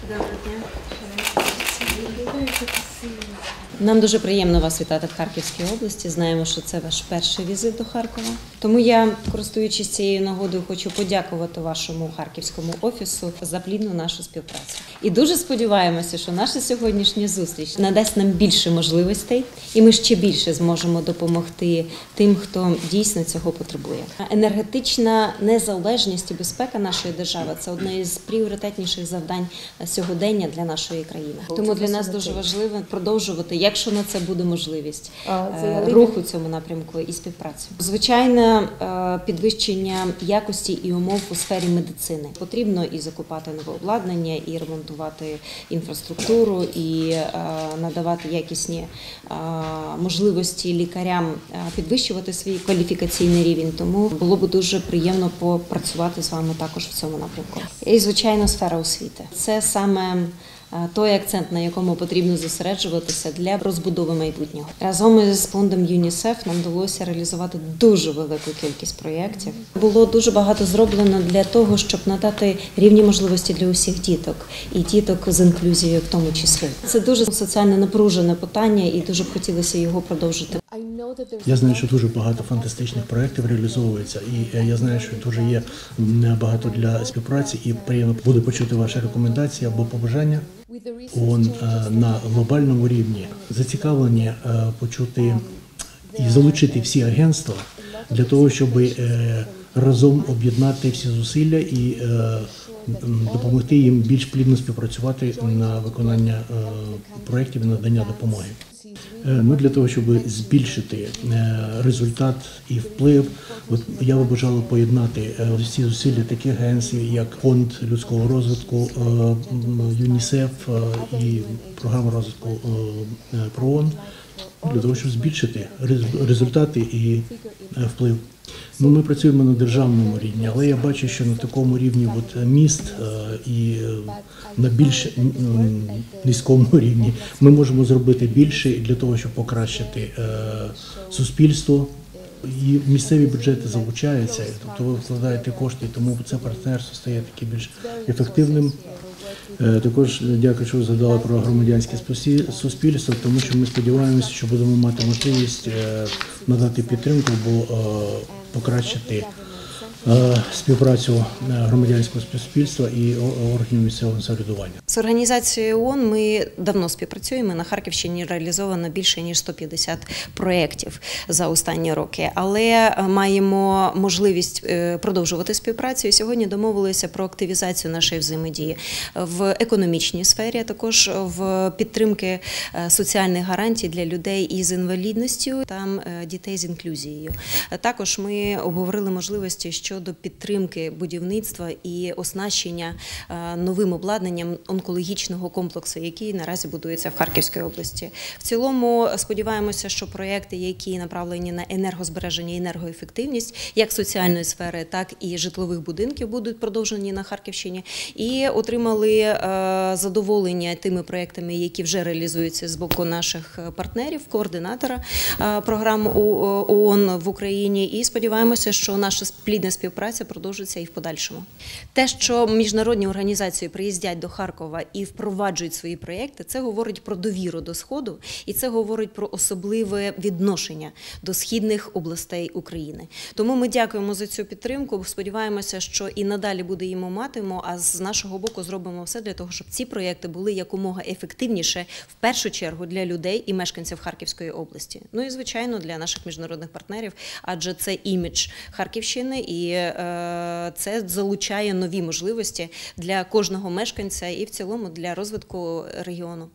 这段时间，是。Нам дуже приємно вас вітати в Харківській області. Знаємо, що це ваш перший візит до Харкова. Тому я, користуючись цією нагодою, хочу подякувати вашому харківському офісу за плідну нашу співпрацю. І дуже сподіваємося, що наша сьогоднішня зустріч надасть нам більше можливостей, і ми ще більше зможемо допомогти тим, хто дійсно цього потребує. Енергетична незалежність і безпека нашої держави це одне із пріоритетніших завдань сьогодення для нашої країни. Тому для нас дуже важливо продовжувати, якщо на це буде можливість, е, рух у цьому напрямку і співпрацю. Звичайно, е, підвищення якості і умов у сфері медицини потрібно і закупати нове обладнання, і ремонтувати інфраструктуру, і е, надавати якісні е, можливості лікарям підвищувати свій кваліфікаційний рівень. Тому було б дуже приємно попрацювати з вами також в цьому напрямку. І звичайно, сфера освіти це саме. Е, Той акцент, на якому потрібно зосереджуватися для розбудови майбутнього, разом із фондом ЮНІСЕФ нам вдалося реалізувати дуже велику кількість проєктів. Було дуже багато зроблено для того, щоб надати рівні можливості для усіх діток і діток з інклюзією, в тому числі. Це дуже соціально напружене питання, і дуже б хотілося його продовжити. Я знаю, що дуже багато фантастичних проєктів реалізовується, і е, я знаю, що дуже є багато для співпраці, і приємно буде почути ваші рекомендації або побажання. ООН е, на глобальному рівні зацікавлені е, почути і залучити всі агентства для того, щоб е, разом об'єднати всі зусилля і допомогти їм більш плідно співпрацювати на виконання проєктів і надання допомоги. Ну, для того, щоб збільшити е, результат і вплив, от я би бажала поєднати е, всі зусилля таких агенцій, як фонд людського розвитку, ЮНІСЕФ і програма розвитку ПРООН, для того, щоб збільшити рез- результати і вплив. Ну, ми працюємо на державному рівні, але я бачу, що на такому рівні от, міст е, і е, на більш низькому рівні ми можемо зробити більше для того, щоб покращити е, суспільство. І місцеві бюджети залучаються, тобто ви вкладаєте кошти, тому це партнерство стає таке більш ефективним. Е, Також дякую, що ви згадали про громадянське суспільство, тому що ми сподіваємося, що будемо мати можливість е, надати підтримку або е, покращити співпрацю е, громадянського суспільства і органів місцевого самоврядування. З організацією ООН ми давно співпрацюємо. На Харківщині реалізовано більше ніж 150 проєктів за останні роки, але е, маємо можливість е, продовжувати співпрацю. Сьогодні домовилися про активізацію нашої взаємодії в економічній сфері, а також в підтримки е, соціальних гарантій для людей із інвалідністю та е, дітей з інклюзією. Е, Також ми обговорили можливості щодо підтримки будівництва і оснащення е, новим обладнанням онкологічного комплексу, який наразі будується в Харківській області. В цілому сподіваємося, що проекти, які направлені на енергозбереження і енергоефективність, як соціальної сфери, так і житлових будинків, будуть продовжені на Харківщині, і отримали е, задоволення тими проектами, які вже реалізуються з боку наших партнерів, координатора е, програм ООН в Україні. І сподіваємося, що наша плідна співпраця продовжиться і в подальшому. Те, що міжнародні організації приїздять до Харкова і впроваджують свої проекти, це говорить про довіру до сходу, і це говорить про особливе відношення до східних областей України. Тому ми дякуємо за цю підтримку. Сподіваємося, що і надалі буде їм матимемо. А з нашого боку зробимо все для того, щоб ці проекти були якомога ефективніше в першу чергу для людей і мешканців Харківської області. Ну і звичайно для наших міжнародних партнерів, адже це імідж Харківщини, і е, це залучає нові можливості для кожного мешканця і в цілому для розвитку регіону.